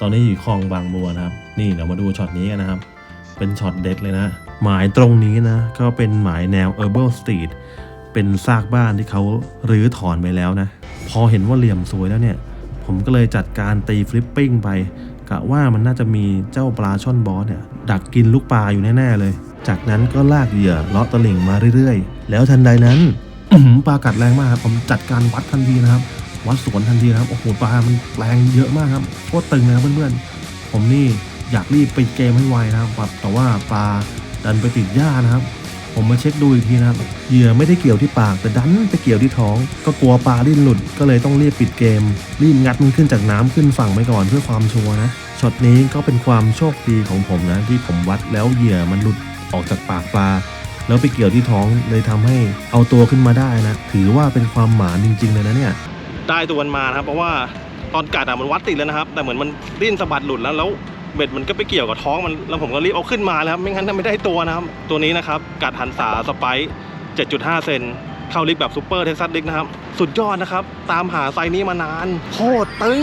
ตอนนี้อยู่คลองบางบัวนะครับ นี่เดี๋ยวมาดูช็อตนี้กันนะครับ เป็นช็อตเด็ดเลยนะ หมายตรงนี้นะ ก็เป็นหมายแนว Herbal Street เป็นซากบ้านที่เขารื้อถอนไปแล้วนะ พอเห็นว่าเหลี่ยมสวยแล้วเนี่ย ผมก็เลยจัดการตีฟลิปปิ้งไปกะว่ามันน่าจะมีเจ้าปลาช่อนบอสเนี่ย ดักกินลูกปลาอยู่แน่ๆเลย จากนั้นก็ลากเหยื่อเลาะตะลิ่งมาเรื่อยๆ แล้วทันใดนั้นปลากัดแรงมากครับผมจัดการวัดทันทีนะครับ วัดสวนทันทีนะครับ โอ้โหปลามันแรงเยอะมากครับโคตรตึงเลยครับเพื่อนๆ ผมนี่อยากรีบไปเกมให้ไวนะครับแต่ว่าปลาดันไปติดหญ้านะครับ ผมมาเช็คดูอีกทีนะครับเหยื่อไม่ได้เกี่ยวที่ปากแต่ดันไปเกี่ยวที่ท้อง ก็กลัวปลาดิ้นหลุดก็เลยต้องรีบปิดเกม รีบงัดมันขึ้นจากน้ำขึ้นฝั่งไปก่อนเพื่อความชัวร์นะช็อตนี้ก็เป็นความโชคดีของผมนะที่ผมวัดแล้วเหยื่อมันหลุดออกจากปากปลาแล้วไปเกี่ยวที่ท้องเลยทำให้เอาตัวขึ้นมาได้นะ ถือว่าเป็นความหมานจริง ๆ เลยนะเนี่ย ได้ตัวมันมานะครับ เพราะว่าตอนกัดอะมันวัดติดแล้วนะครับ แต่เหมือนมันดิ้นสะบัดหลุดแล้วแล้วเบ็ดมันก็ไปเกี่ยวกับท้องมันแล้วผมก็รีบเอาขึ้นมาแล้วครับไม่งั้นไม่ได้ตัวนะครับ ตัวนี้นะครับกัดหันสาสไปซ์7.5 เซนเข้าลิกแบบซูเปอร์เท็กซัสลิกนะครับ สุดยอดนะครับ ตามหาไซนี้มานานโคตรตึง